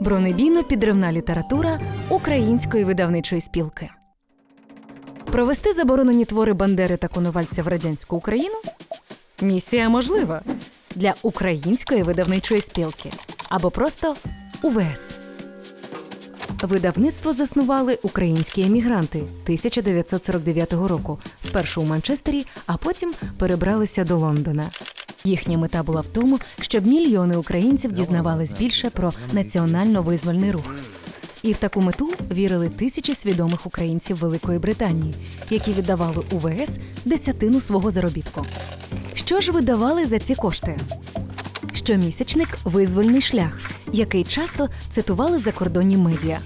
Бронебійно-підривна література Української видавничої спілки. Провести заборонені твори Бандери та Коновальця в радянську Україну місія можлива для Української видавничої спілки або просто УВС. Видавництво заснували українські емігранти 1949 року, спершу у Манчестері, а потім перебралися до Лондона. Їхня мета була в тому, щоб мільйони українців дізнавались більше про національно-визвольний рух. І в таку мету вірили тисячі свідомих українців Великої Британії, які віддавали УВС десятину свого заробітку. Що ж видавали за ці кошти? Щомісячник Визвольний шлях, який часто цитували закордонні медіа.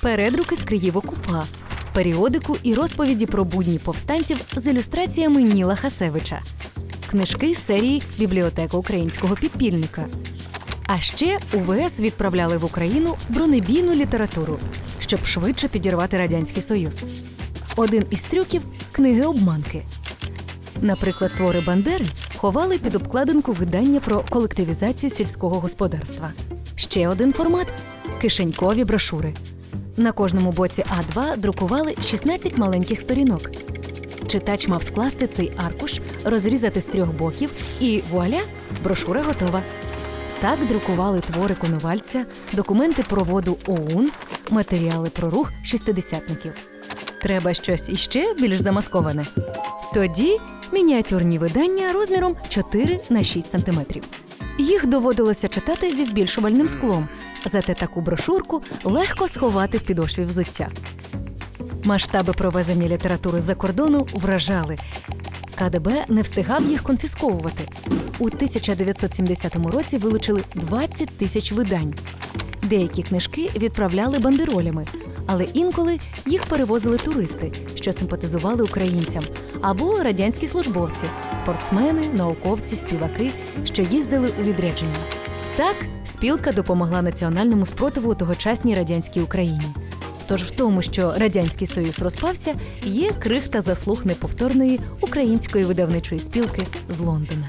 Передруки з Києво Купа, періодику і розповіді про будні повстанців з ілюстраціями Ніла Хасевича, книжки з серії Бібліотека українського підпільника. А ще УВС відправляли в Україну бронебійну літературу, щоб швидше підірвати Радянський Союз. Один із трюків книги обманки. Наприклад, твори Бандери ховали під обкладинку видання про колективізацію сільського господарства. Ще один формат кишенькові брошури. На кожному боці А2 друкували 16 маленьких сторінок. Читач мав скласти цей аркуш, розрізати з трьох боків, і вуаля, брошура готова. Так друкували твори Коновальця, документи про воду ОУН, матеріали про рух шістидесятників. Треба щось іще більш замасковане. Тоді мініатюрні видання розміром 4 на 6 см. Їх доводилося читати зі збільшувальним склом, зате таку брошурку легко сховати в підошві взуття. Масштаби провезення літератури за кордону вражали. КДБ не встигав їх конфісковувати. У 1970 році вилучили 20 тисяч видань. Деякі книжки відправляли бандеролями, але інколи їх перевозили туристи, що симпатизували українцям, або радянські службовці, спортсмени, науковці, співаки, що їздили у відрядження. Так, спілка допомогла національному спротиву у тогочасній радянській Україні. Тож в тому, що радянський союз розпався, є крихта заслуг неповторної української видавничої спілки з Лондона.